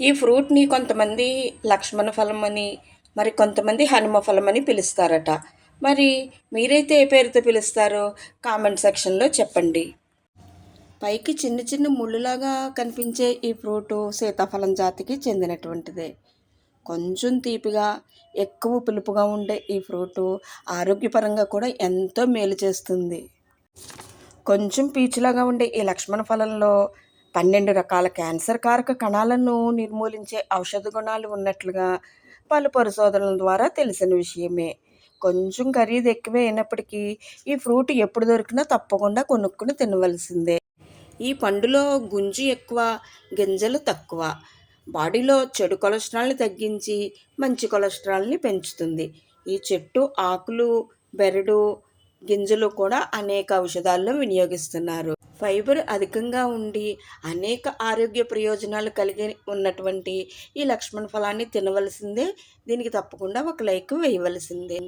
ఈ ఫ్రూట్ని కొంతమంది లక్ష్మణ ఫలం అని మరి కొంతమంది హనుమ ఫలం అని పిలుస్తారట. మరి మీరైతే ఏ పేరుతో పిలుస్తారో కామెంట్ సెక్షన్లో చెప్పండి. పైకి చిన్న చిన్న ముళ్ళులాగా కనిపించే ఈ ఫ్రూటు సీతాఫలం జాతికి చెందినటువంటిదే. కొంచెం తీపిగా ఎక్కువ పులుపుగా ఉండే ఈ ఫ్రూటు ఆరోగ్యపరంగా కూడా ఎంతో మేలు చేస్తుంది. కొంచెం పీచులాగా ఉండే ఈ లక్ష్మణ ఫలంలో పన్నెండు రకాల క్యాన్సర్ కారక కణాలను నిర్మూలించే ఔషధ గుణాలు ఉన్నట్లుగా పలు పరిశోధనల ద్వారా తెలిసిన విషయమే. కొంచెం ఖరీదు ఎక్కువే అయినప్పటికీ ఈ ఫ్రూట్ ఎప్పుడు దొరికినా తప్పకుండా కొనుక్కుని తినవలసిందే. ఈ పండులో గుంజు ఎక్కువ గింజలు తక్కువ. బాడీలో చెడు కొలెస్ట్రాల్ని తగ్గించి మంచి కొలెస్ట్రాల్ని పెంచుతుంది. ఈ చెట్టు ఆకులు బెరడు గింజలు కూడా అనేక ఔషధాల్లో వినియోగిస్తున్నారు. ఫైబర్ అధికంగా ఉండి అనేక ఆరోగ్య ప్రయోజనాలు కలిగి ఉన్నటువంటి ఈ లక్ష్మణ ఫలాన్ని తినవలసిందే. దీనికి తప్పకుండా ఒక లైక్ వేయవలసిందే.